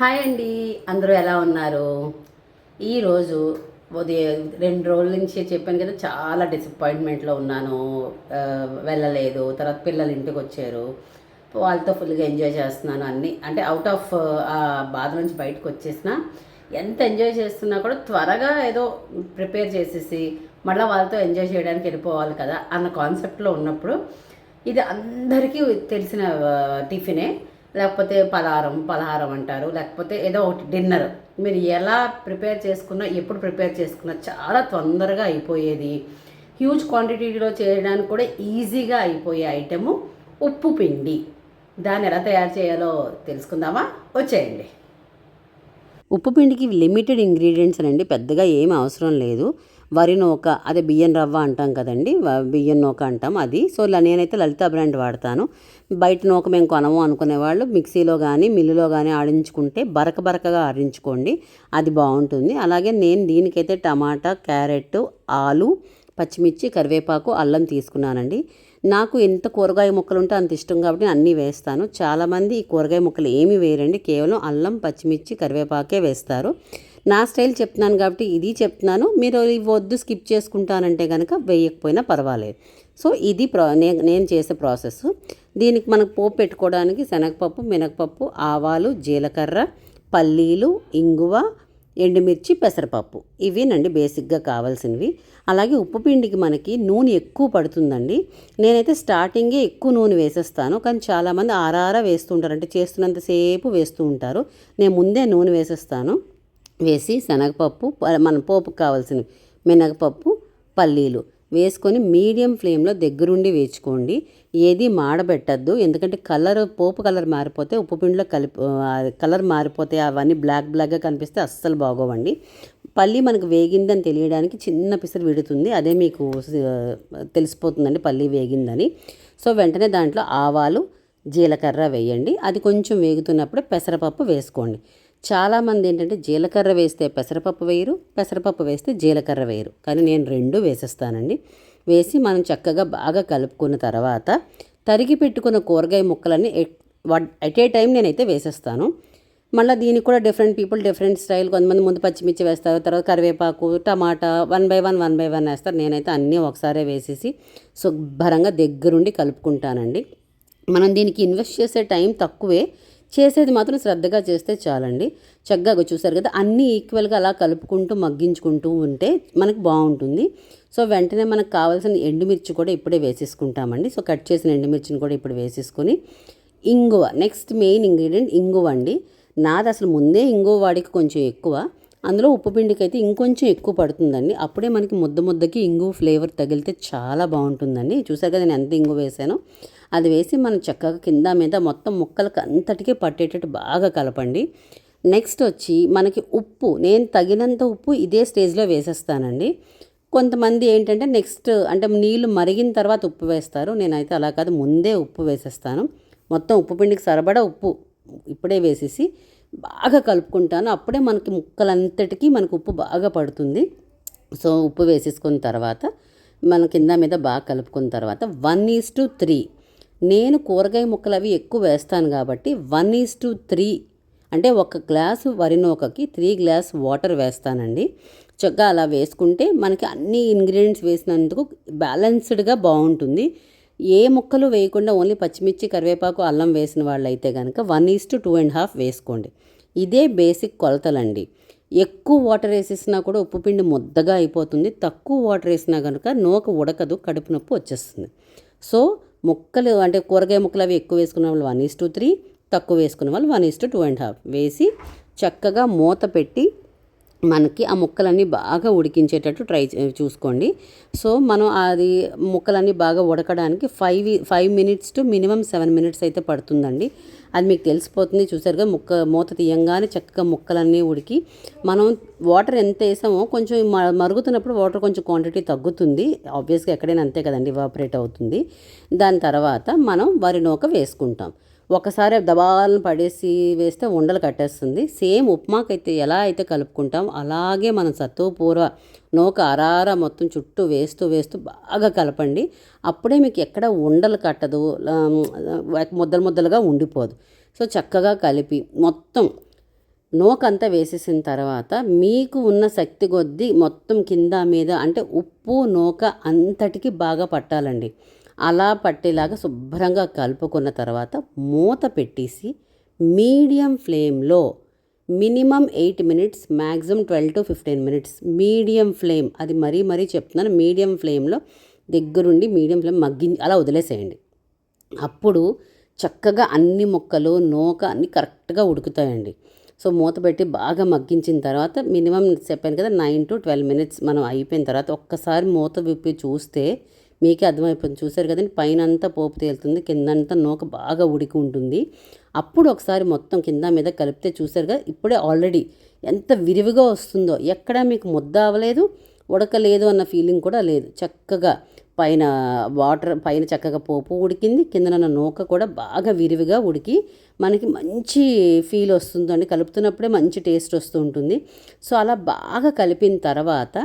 Hi అండి. అందరూ ఎలా ఉన్నారు? ఈరోజు ఉదయం రెండు రోజుల నుంచి చెప్పాను కదా చాలా డిసప్పాయింట్మెంట్లో ఉన్నాను. వెళ్ళలేదు. తర్వాత పిల్లలు ఇంటికి వచ్చారు. వాళ్ళతో ఫుల్గా ఎంజాయ్ చేస్తున్నాను అన్నీ. అంటే అవుట్ ఆఫ్ ఆ బాధ నుంచి బయటకు వచ్చేసిన ఎంత ఎంజాయ్ చేస్తున్నా కూడా త్వరగా ఏదో ప్రిపేర్ చేసేసి మళ్ళీ వాళ్ళతో ఎంజాయ్ చేయడానికి వెళ్ళిపోవాలి కదా అన్న కాన్సెప్ట్లో ఉన్నప్పుడు ఇది అందరికీ తెలిసిన టిఫినే. లేకపోతే పలహారం పలహారం అంటారు. లేకపోతే ఏదో ఒకటి డిన్నర్. మీరు ఎలా ప్రిపేర్ చేసుకున్నా ఎప్పుడు ప్రిపేర్ చేసుకున్నా చాలా తొందరగా అయిపోయేది. హ్యూజ్ క్వాంటిటీలో చేయడానికి కూడా ఈజీగా అయిపోయే ఐటెము ఉప్పు పిండి. దాన్ని ఎలా తయారు చేయాలో తెలుసుకుందామా? వచ్చేయండి. ఉప్పు పిండికి లిమిటెడ్ ఇంగ్రీడియంట్స్ అండి పెద్దగా ఏం అవసరం లేదు. వరి నూక అదే బియ్యం రవ్వ అంటాం కదండి బియ్యం నూక అంటాం అది. సో ఇలా నేనైతే లలిత బ్రాండ్ వాడతాను. బయట నూక మేము కొనము అనుకునేవాళ్ళు మిక్సీలో కానీ మిల్లులో కానీ ఆడించుకుంటే బరక బరకగా ఆడించుకోండి అది బాగుంటుంది. అలాగే నేను దీనికైతే టమాటా క్యారెట్ ఆలు పచ్చిమిర్చి కరివేపాకు అల్లం తీసుకున్నానండి. నాకు ఎంత కూరగాయ ముక్కలు ఉంటే అంత ఇష్టం కాబట్టి నేను అన్నీ వేస్తాను. చాలామంది ఈ కూరగాయ ముక్కలు ఏమి వేయరండి కేవలం అల్లం పచ్చిమిర్చి కరివేపాకే వేస్తారు. నా స్టైల్ చెప్తున్నాను కాబట్టి ఇది చెప్తున్నాను. మీరు ఇవి వద్దు స్కిప్ చేసుకుంటానంటే కనుక వేయకపోయినా పర్వాలేదు. సో ఇది ప్రా నే- నేను చేసే ప్రాసెస్. దీనికి మనకు పోపు పెట్టుకోవడానికి శనగపప్పు మినగపప్పు ఆవాలు జీలకర్ర పల్లీలు ఇంగువ ఎండుమిర్చి పెసరపప్పు. ఇవేనండి బేసిక్గా కావాల్సినవి. అలాగే ఉప్పు పిండికి మనకి నూనె ఎక్కువ పడుతుందండి. నేనైతే స్టార్టింగే ఎక్కువ నూనె వేసేస్తాను. కానీ చాలామంది ఆరార వేస్తుంటారు అంటే చేస్తున్నంతసేపు వేస్తూ ఉంటారు. నేను ముందే నూనె వేసేస్తాను. వేసి శనగపప్పు మన పోపుకు కావాల్సినవి మినగపప్పు పల్లీలు వేసుకొని మీడియం ఫ్లేమ్లో దగ్గరుండి వేచుకోండి ఏది మాడబెట్టద్దు ఎందుకంటే కలర్ పోపు కలర్ మారిపోతే ఉప్పు పిండిలో కలిపి కలర్ మారిపోతే అవన్నీ బ్లాక్ బ్లాక్గా కనిపిస్తే అస్సలు బాగోవండి. పల్లి మనకు వేగిందని తెలియడానికి చిన్న పిసరు విడుతుంది. అదే మీకు తెలిసిపోతుందండి పల్లి వేగిందని. సో వెంటనే దాంట్లో ఆవాలు జీలకర్ర వేయండి. అది కొంచెం వేగుతున్నప్పుడు పెసరపప్పు వేసుకోండి. చాలామంది ఏంటంటే జీలకర్ర వేస్తే పెసరపప్పు వేయరు పెసరపప్పు వేస్తే జీలకర్ర వేయరు. కానీ నేను రెండు వేసేస్తానండి. వేసి మనం చక్కగా బాగా కలుపుకున్న తర్వాత తరిగి పెట్టుకున్న కూరగాయ ముక్కలన్నీ ఎట్ ఏ టైం నేనైతే వేసేస్తాను. మళ్ళీ దీనికి కూడా డిఫరెంట్ పీపుల్ డిఫరెంట్ స్టైల్. కొంతమంది ముందు పచ్చిమిర్చి వేస్తారు తర్వాత కరివేపాకు tomato one by one one by one వేస్తారు. నేనైతే అన్నీ ఒకసారే వేసేసి శుభ్రంగా దగ్గరుండి కలుపుకుంటానండి. మనం దీనికి ఇన్వెస్ట్ చేసే టైం తక్కువే. చేసేది మాత్రం శ్రద్ధగా చేస్తే చాలండి. చక్కగా చూసారు కదా అన్నీ ఈక్వల్గా అలా కలుపుకుంటూ మగ్గించుకుంటూ ఉంటే మనకు బాగుంటుంది. సో వెంటనే మనకు కావాల్సిన ఎండుమిర్చి కూడా ఇప్పుడే వేసేసుకుంటామండి. సో కట్ చేసిన ఎండుమిర్చిని కూడా ఇప్పుడు వేసేసుకొని ఇంగువ నెక్స్ట్ మెయిన్ ఇంగ్రీడియంట్ ఇంగువ అండి. నాది అసలు ముందే ఇంగువ వాడికి కొంచెం ఎక్కువ. అందులో ఉప్పు పిండికి అయితే ఇంకొంచెం ఎక్కువ పడుతుందండి. అప్పుడే మనకి ముద్ద ముద్దకి ఇంగువ ఫ్లేవర్ తగిలితే చాలా బాగుంటుందండి. చూసారు కదా నేను ఎంత ఇంగువ వేసానో. అది వేసి మనం చక్కగా కింద మీద మొత్తం ముక్కలకు అంతటికీ పట్టేటట్టు బాగా కలపండి. నెక్స్ట్ వచ్చి మనకి ఉప్పు నేను తగినంత ఉప్పు ఇదే స్టేజ్లో వేసేస్తానండి. కొంతమంది ఏంటంటే నెక్స్ట్ అంటే నీళ్ళు మరిగిన తర్వాత ఉప్పు వేస్తారు. నేనైతే అలా కాదు ముందే ఉప్పు వేసేస్తాను. మొత్తం ఉప్పు పిండికి సరిపడా ఉప్పు ఇప్పుడే వేసేసి బాగా కలుపుకుంటాను. అప్పుడే మనకి ముక్కలంతటికీ మనకు ఉప్పు బాగా పడుతుంది. సో ఉప్పు వేసేసుకున్న తర్వాత మన కింద మీద బాగా కలుపుకున్న తర్వాత వన్ ఈస్ టు త్రీ నేను కూరగాయ ముక్కలు అవి ఎక్కువ వేస్తాను కాబట్టి వన్ ఈస్ టు త్రీ అంటే ఒక గ్లాసు వరినూకకి త్రీ గ్లాస్ వాటర్ వేస్తానండి. చక్కగా అలా వేసుకుంటే మనకి అన్ని ఇంగ్రీడియంట్స్ వేసినందుకు బ్యాలెన్స్డ్గా బాగుంటుంది. ఏ ముక్కలు వేయకుండా ఓన్లీ పచ్చిమిర్చి కరివేపాకు అల్లం వేసిన వాళ్ళు అయితే కనుక one is to two and half వేసుకోండి. ఇదే బేసిక్ కొలతలండి. ఎక్కువ వాటర్ వేసేసినా కూడా ఉప్పు పిండి ముద్దగా అయిపోతుంది. తక్కువ వాటర్ వేసినా కనుక నూక ఉడకదు కడుపు నొప్పి వచ్చేస్తుంది. సో ముక్కలు అంటే కూరగాయ ముక్కలు అవి ఎక్కువ వేసుకున్న వాళ్ళు వన్ ఈస్ టు త్రీ తక్కువ వేసుకున్న వాళ్ళు one is to two and half వేసి చక్కగా మూత పెట్టి మనకి ఆ ముక్కలన్నీ బాగా ఉడికించేటట్టు ట్రై చే- చూసుకోండి. సో మనం అది ముక్కలన్నీ బాగా ఉడకడానికి five five minutes to minimum seven minutes అయితే పడుతుందండి. అది మీకు తెలిసిపోతుంది. చూసారుగా ముక్క మూత తీయంగానే చక్కగా ముక్కలన్నీ ఉడికి మనం వాటర్ ఎంత వేసామో కొంచెం మరుగుతున్నప్పుడు వాటర్ కొంచెం క్వాంటిటీ తగ్గుతుంది. ఆబ్వియస్గా ఎక్కడైనా అంతే కదండి ఇవాపరేట్ అవుతుంది. దాని తర్వాత మనం వరి నూక వేసుకుంటాం. ఒకసారి దబాలను పడేసి వేస్తే ఉండలు కట్టేస్తుంది. సేమ్ ఉప్మాకైతే ఎలా అయితే కలుపుకుంటాం అలాగే మనం సత్తుపూర్వ నూక అరార మొత్తం చుట్టూ వేస్తూ వేస్తూ బాగా కలపండి. అప్పుడే మీకు ఎక్కడ ఉండలు కట్టదు ముద్దలు ముద్దలుగా ఉండిపోదు. సో చక్కగా కలిపి మొత్తం నోకంతా వేసేసిన తర్వాత మీకు ఉన్న శక్తి కొద్దీ మొత్తం కింద మీద అంటే ఉప్పు నూక అంతటికి బాగా పట్టాలండి. అలా పట్టేలాగా శుభ్రంగా కలుపుకున్న తర్వాత మూత పెట్టేసి మీడియం ఫ్లేమ్లో minimum eight minutes maximum twelve to fifteen minutes medium flame అది మరీ మరీ చెప్తున్నాను మీడియం ఫ్లేమ్లో దగ్గరుండి మీడియం ఫ్లేమ్ మగ్గి అలా వదిలేసేయండి. అప్పుడు చక్కగా అన్ని ముక్కలు నూక అన్ని కరెక్ట్గా ఉడుకుతాయండి. సో మూత పెట్టి బాగా మగ్గించిన తర్వాత మినిమం చెప్పాను కదా నైన్ టు ట్వెల్వ్ మినిట్స్ మనం అయిపోయిన తర్వాత ఒక్కసారి మూత విప్పి చూస్తే మీకే అర్థమైపోతుంది. చూసారు కదండి? పైన అంతా పోపు తేలుతుంది కిందంతా నూక బాగా ఉడికి ఉంటుంది. అప్పుడు ఒకసారి మొత్తం కింద మీద కలిపితే చూసారు కదా? ఇప్పుడే ఆల్రెడీ ఎంత విరివిగా వస్తుందో. ఎక్కడా మీకు ముద్ద అవ్వలేదు ఉడకలేదు అన్న ఫీలింగ్ కూడా లేదు. చక్కగా పైన వాటర్ పైన చక్కగా పోపు ఉడికింది కిందన నూక కూడా బాగా విరివిగా ఉడికి మనకి మంచి ఫీల్ వస్తుందండి. కలుపుతున్నప్పుడే మంచి టేస్ట్ వస్తూ ఉంటుంది. సో అలా బాగా కలిపిన తర్వాత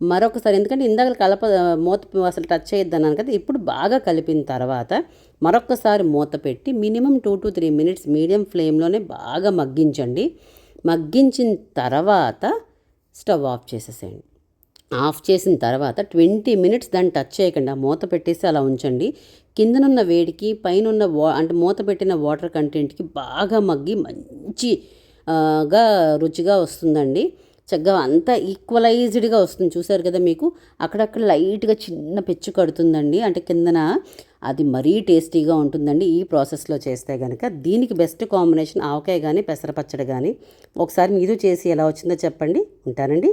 మరొకసారి ఎందుకంటే ఇందాక కలప మూత అసలు టచ్ చేయొద్దన్నాను కదా ఇప్పుడు బాగా కలిపిన తర్వాత మరొకసారి మూత పెట్టి minimum two to three minutes medium ఫ్లేమ్లోనే బాగా మగ్గించండి. మగ్గించిన తర్వాత స్టవ్ ఆఫ్ చేసేసేయండి. ఆఫ్ చేసిన తర్వాత ట్వంటీ మినిట్స్ దాన్ని టచ్ చేయకుండా. మూత పెట్టేసి అలా ఉంచండి. కిందనున్న వేడికి పైన ఉన్న వా అంటే మూత పెట్టిన వాటర్ కంటెంట్కి బాగా మగ్గి మంచిగా రుచిగా వస్తుందండి. చక్కగా అంతా ఈక్వలైజ్డ్గా వస్తుంది. చూసారు కదా మీకు? అక్కడక్కడ లైట్గా చిన్న పెచ్చు కడుతుందండి. అంటే కిందన అది మరీ టేస్టీగా ఉంటుందండి. ఈ ప్రాసెస్లో చేస్తే కనుక దీనికి బెస్ట్ కాంబినేషన్ ఆవకాయ కానీ పెసరపచ్చడి కానీ ఒకసారి మీరు చేసి ఎలా వచ్చిందో చెప్పండి. ఉంటానండి.